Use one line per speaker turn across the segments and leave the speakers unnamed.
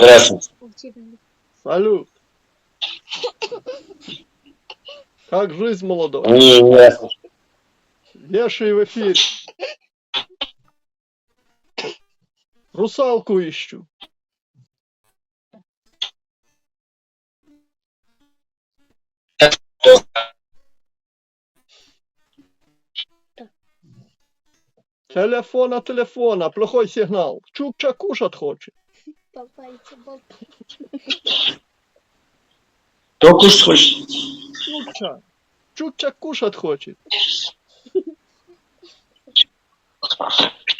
Здравствуйте.
Салют. Как жизнь молодой?
Ясно.
В эфире. Русалку ищу. Телефона, телефона, плохой сигнал. Чукча кушать хочет.
Попайте, боб.
Кто кушать хочет?
Чукча. Чукча кушать хочет.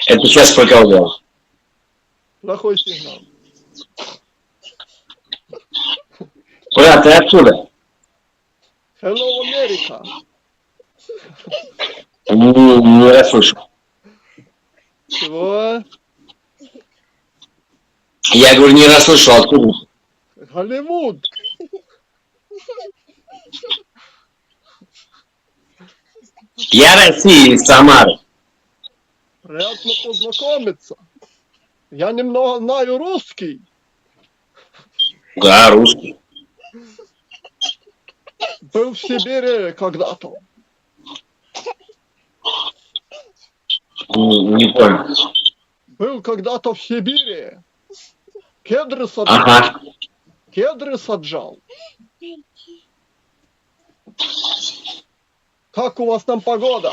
Это сейчас поколдал.
Плохой сигнал.
Куда ты откуда?
Hello, Америка.
Не, не расслышал.
Чего?
Я говорю, не расслышал, откуда?
Голливуд.
Я Россия из Самары.
Приятно познакомиться. Я немного знаю русский.
Да, русский.
Был в Сибири когда-то.
Не, не понял.
Был когда-то в Сибири. Кедры саджал.
Ага.
Кедры саджал. Как у вас там погода?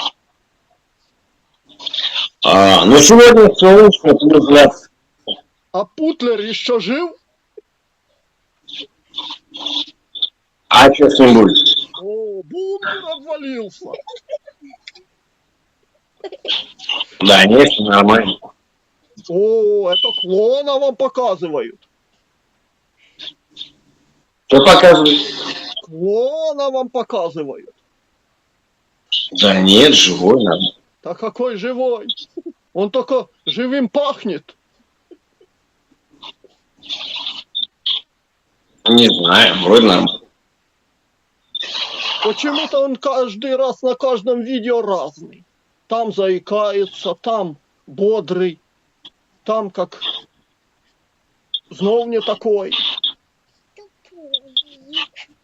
А, ну сегодня солнечно, плюс 20.
А Путлер еще жив?
А что с ним будет?
О, бункер обвалился.
Да, нет, нормально.
О, это клона вам показывают.
Что показывает?
Клона вам показывают.
Да нет, живой надо.
Да какой живой. Он только живым пахнет.
Не знаю, вроде нормально.
Почему-то он каждый раз на каждом видео разный. Там заикается, там бодрый, там как знов не такой.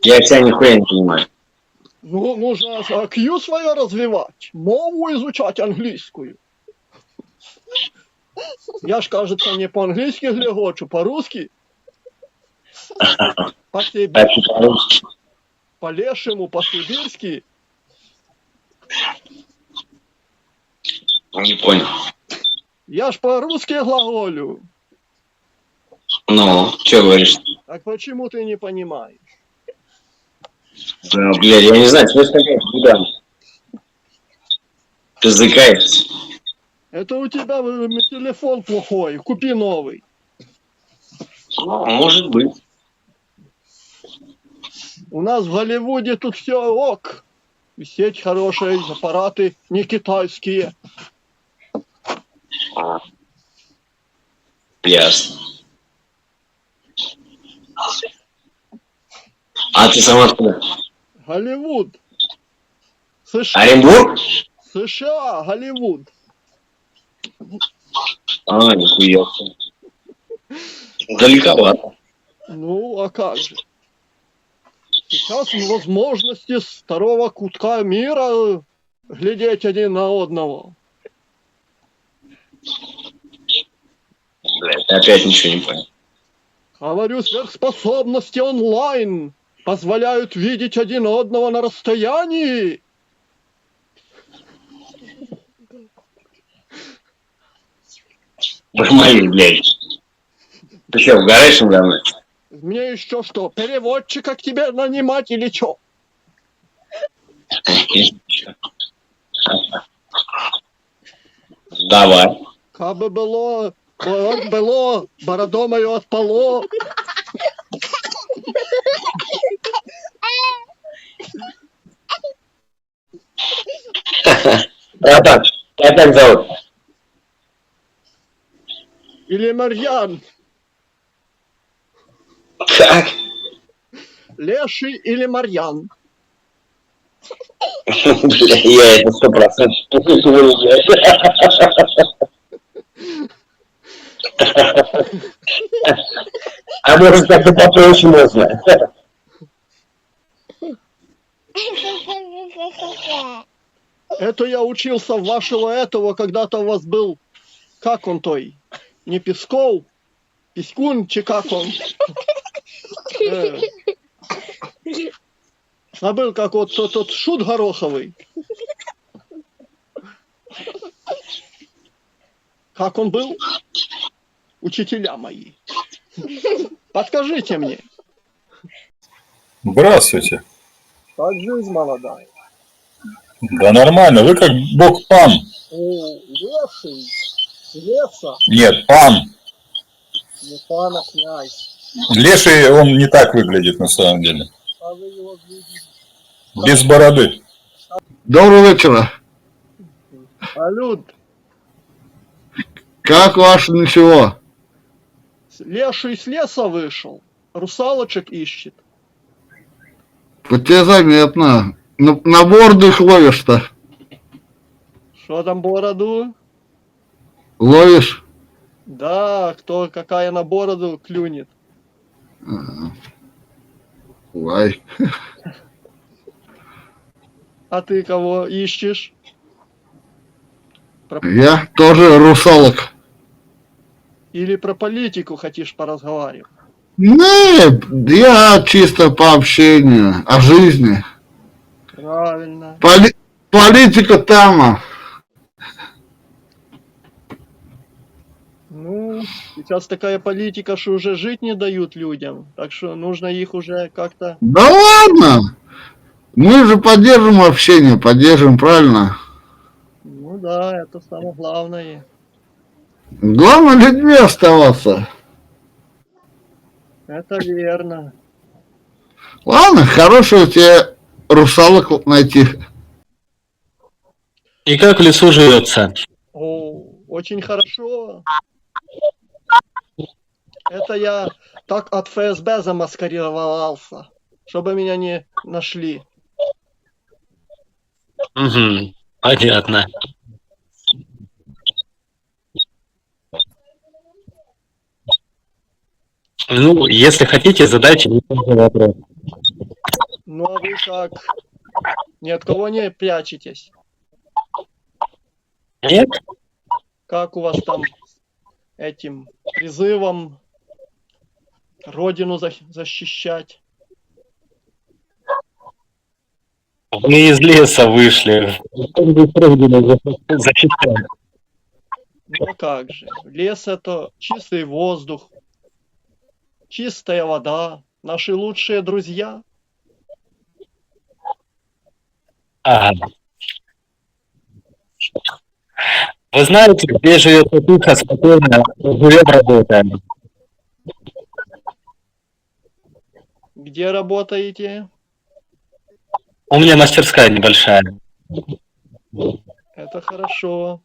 Я тебя нихуя не понимаю.
Ну, нужно IQ свое развивать, мову изучать английскую. Я ж, кажется, не по-английски глегочу, по-русски. По себе,
Так и по-русски.
по-лешему, по-сибирски.
Не понял.
Я ж по-русски глаголю.
Ну, что говоришь?
Так почему ты не понимаешь?
Да, блядь, я не знаю, что сказать, куда? Ты заикаешься.
Это у тебя э, телефон плохой, купи новый.
Ну, может быть.
У нас в Голливуде тут все ок. Сеть хорошая, аппараты не китайские.
Ясно. А ты сама откуда?
Голливуд. США,
Оренбург?
США, Голливуд.
А, нихуя. Далековато.
Ну, а как же? Сейчас возможности второго кутка мира глядеть один на одного.
Блядь, опять ничего не понял.
Говорю, сверхспособности онлайн позволяют видеть один одного на расстоянии.
Мои, блядь. Ты что, угораешь надо мной?
Мне еще что, переводчика к тебе нанимать или что?
Давай.
Кабы было, от было, бородо мое отпало.
Братан, тебя как зовут?
Или Марьян,
Как?
Леший или Марьян.
Бля, я это сто процентов. А может, как-то попроще можно?
Это я учился вашего этого, когда-то у вас был, как он той, не Песков, Пискун, чи как он? Э, Забыл, как вот тот, тот шут гороховый. Как он был? Учителя мои. Подскажите мне.
Здравствуйте.
Как жизнь молодая?
Да нормально, вы как бог пан.
О, леший, леса,
Нет, пан.
не пана князь.
Леший, он не так выглядит на самом деле.
А вы его видите?
Без бороды.
Доброго вечера.
Салют,
Как ваше ничего?
Леший с леса вышел, русалочек ищет.
По тебе заметно. На, на борду их ловишь-то.
Что там бороду?
Ловишь?
Да, кто какая на бороду клюнет.
Ой.
А ты кого ищешь? Про-
Я тоже русалок.
Или про политику хотишь поразговаривать?
Нет, я чисто по общению, о жизни.
Правильно.
Поли- политика там. а.
Ну, сейчас такая политика, что уже жить не дают людям. Так что нужно их уже как-то...
Да ладно. Мы же поддержим общение, поддержим, правильно?
Ну да, это самое главное.
Главное людьми оставаться.
Это верно.
Ладно, хорошего тебе русалок найти.
И как в лесу живется?
О, очень хорошо. Это я так от ФСБ замаскировался, чтобы меня не нашли.
Угу, понятно. Ну, если хотите, задайте мне тоже вопрос.
Ну а вы как? Ни от кого не прячетесь?
Нет?
Как у вас там этим призывом родину за- защищать?
Мы из леса вышли. Зачитаем.
Ну а как же? Лес это чистый воздух, чистая вода, наши лучшие друзья.
Ага. Вы знаете, где живет тихо, спокойно, живет, работаем.
Где работаете?
У меня мастерская небольшая.
Это хорошо.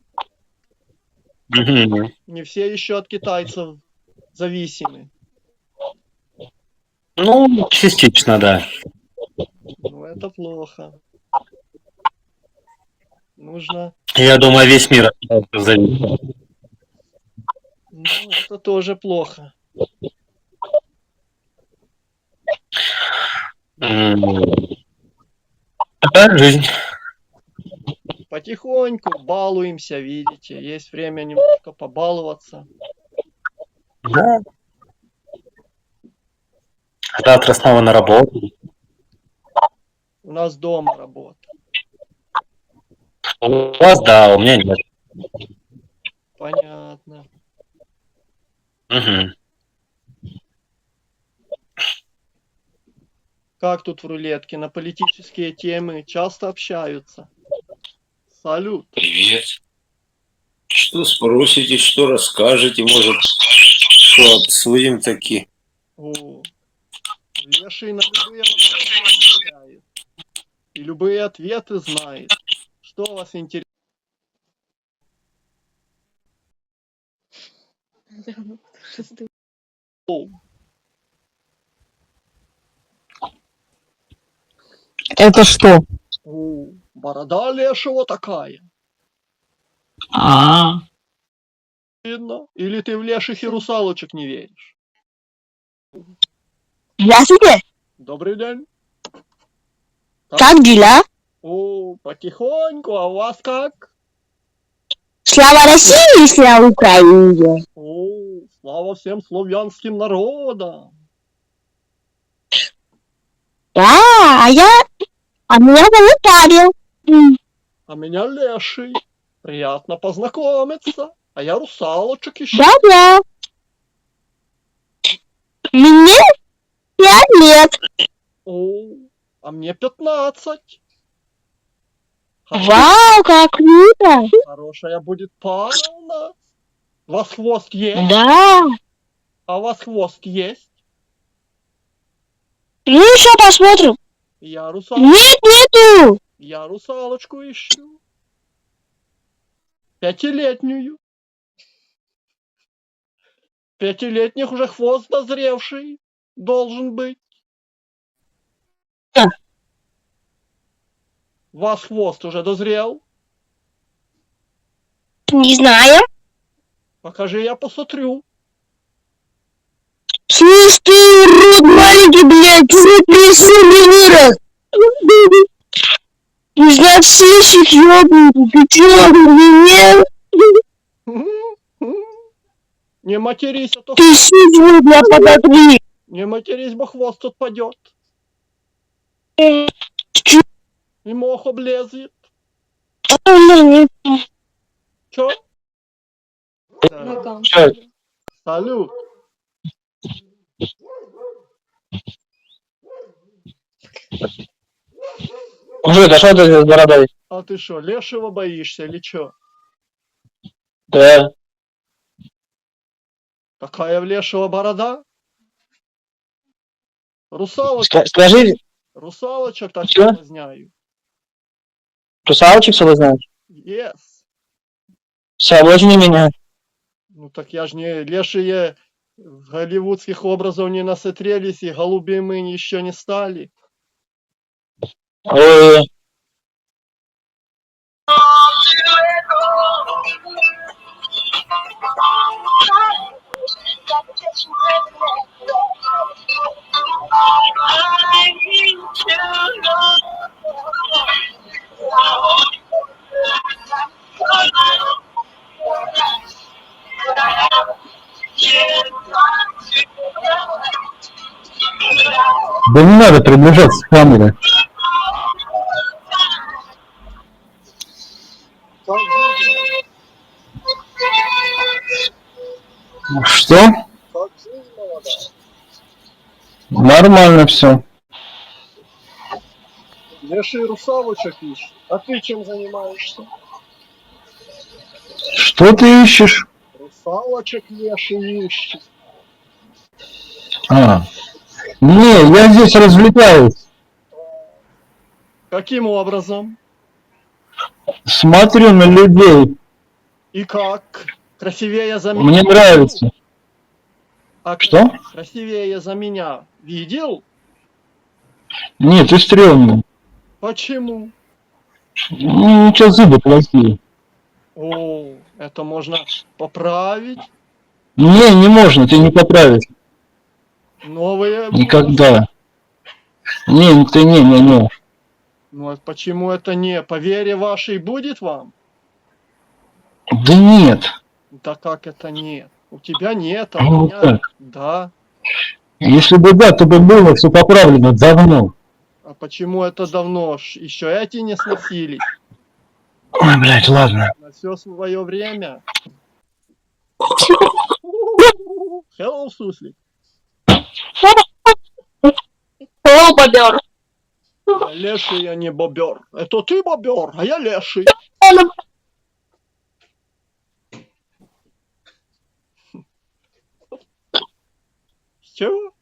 Не все еще от китайцев зависимы.
Ну, частично, да.
Ну, это плохо. Нужно...
Я думаю, весь мир зависит.
Ну, это тоже плохо.
Такая жизнь.
Потихоньку балуемся, видите. Есть время немножко побаловаться.
Да. Завтра снова на работу.
У нас дома работа.
У вас, да, у меня нет.
Понятно.
Мгм.
Как тут в рулетке? На политические темы часто общаются. Салют.
Привет. Что спросите, что расскажете, может, что обсудим таки?
О, Леший на любые вопросы отвечает. И любые ответы знает. Что вас интересует?
Это что?
О, борода Лешего такая.
А,
Видно? Или ты в леших и русалочек не веришь?
Здравствуйте.
Добрый день.
Как дела?
О, потихоньку, а у вас как?
Слава России и слава Украине.
О, слава всем славянским народам.
Да, а я... А меня зовут Павел.
А меня Леший. Приятно познакомиться. А я русалочек ищу.
Да-да. Мне пять лет.
О, а мне 15. Хоро-
Вау, как круто.
Хорошая будет пара у нас. У вас хвост есть?
Да.
А у вас хвост есть?
Ну, еще посмотрим.
Я русал...
Нет, нету.
Я русалочку ищу. Пятилетнюю. Пятилетних уже хвост дозревший должен быть. Вас хвост уже дозрел?
Не знаю.
Покажи, я посмотрю.
Слышь, ты урод маленький, блядь, урод без сувенира. Не знаю, слышишь, ёбнутый, ты чё, охренел?
Не матерись, а то
Ты сидел, бля, подотри.
Не матерись, бо хвост отпадет. И мох облезет. Чё?
Чё?
Салют.
Мужик, а что ты с бородой?
А ты что, лешего боишься или чё?
Да.
Какая в лешего борода? Русалочек,
Ска- Скажи,
русалочек так
Чё?
соблазняю.
русалочек соблазнаешь?
Yes.
Соблазни меня.
Ну так я ж не лешие голливудских образов не насотрелись и голубыми еще не стали.
Ой,
Да не надо приближаться к камере. Что? Нормально все.
Леший русалочек ищет. А ты чем занимаешься?
Что ты ищешь?
Русалочек леший ищет.
А. Не, я здесь развлекаюсь.
Каким образом?
Смотрю на людей.
И как? Красивее за меня?
Мне нравится.
А
Что?
Красивее за меня. Видел?
Нет, ты стрёмный.
Почему?
Ну, Ничего, зубы плохие.
О, это можно поправить.
Не, не можно, ты не поправишь.
Новые.
Никогда. Не, ты не, не, не.
Ну а почему это не? По вере вашей будет вам?
Да нет.
Да как это нет? У тебя нет, а
Ну,
у меня...
так.
Да.
Если бы да, то бы было все поправлено давно.
А почему это давно? Еще эти не сносились.
Ой, блядь, ладно.
На все свое время. Hello, суслик.
О, бобер.
Леший, я не бобер. Это ты бобер, а я леший. Чего?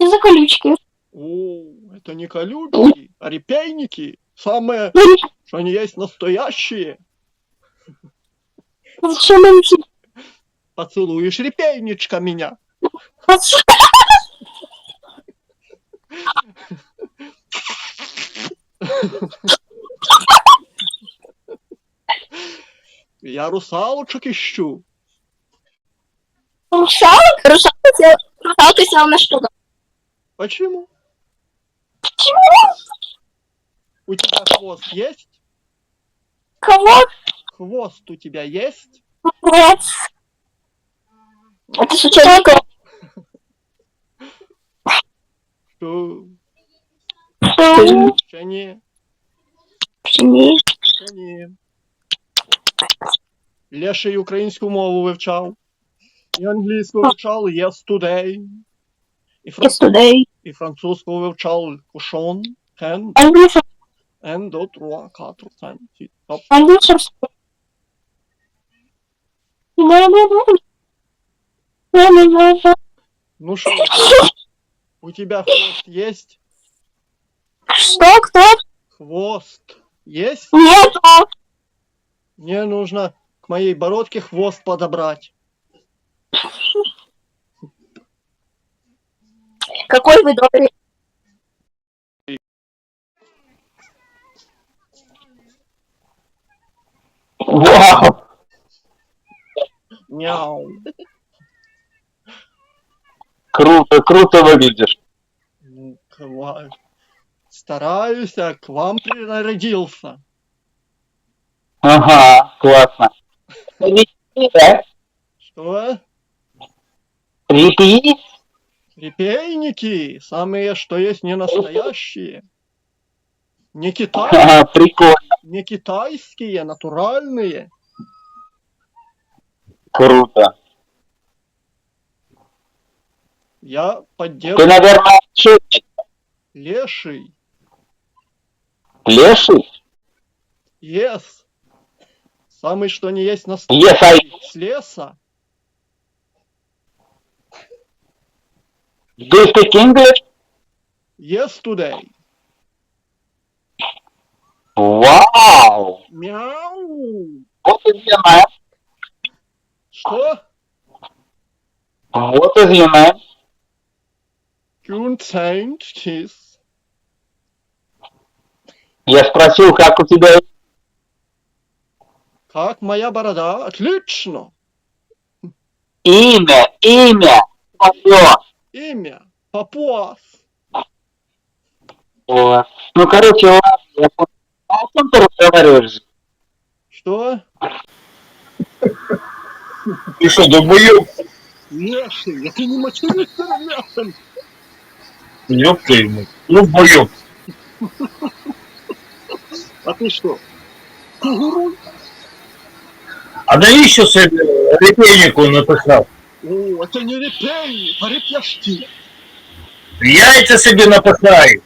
За колючки.
О, это не колючки, а репейники. Самые, что они есть настоящие.
Зачем им
Поцелуешь репейничка меня. Я русалочек ищу.
Русалок? Русалок? сказал, ты сел на шпагат.
Почему?
Почему?
У тебя хвост есть?
Кого?
Хвост у тебя есть?
Нет. Это случайно
Что?
Что?
Леший українську мову вивчав. І англійську вивчав yesterday. І, фран...
Yesterday.
і французьку вивчав кушон, кен,
Английский.
ен, до, труа, катру, цен, ті, топ.
Английский. Да, да, да. Да, да, да, да.
Ну что, у тебя хвост есть?
Что, кто?
Хвост есть?
Нету.
Мне нужно к моей бородке хвост подобрать.
Какой вы добрый.
Вау!
Мяу.
Круто, круто выглядишь.
Ну, ква- Стараюсь, а к вам принарядился.
Ага, классно. Репи, да?
Что?
Репи?
Репейники, самые, что есть, не настоящие. Не, китай,
Ага, прикольно,
не китайские, натуральные.
круто.
Я
Ты,
поддерживаю
наверное, ошибся.
леший.
леший?
Yes. Самый, что не есть
Yes, I...
настоящий. С леса.
Do you speak English?
Yesterday.
Вау!
Мяу.
What is your name?
Что?
What is your name?
Saint Kiss.
Я спросил, как у тебя...
Как моя борода? Отлично.
Имя, имя. Твое.
Имя. Папуас.
Вот. Ну, короче, ладно, я понял. А о чем ты разговариваешь?
Что?
Ты что, долбоёб?
Леший, это не материшься ребятам.
Ёб твою мать. Долбоёб.
А ты что? Кугуру?
А навіщо собі репейнику написав?
О, это не репей, а репьяшки.
Яйця собі написай.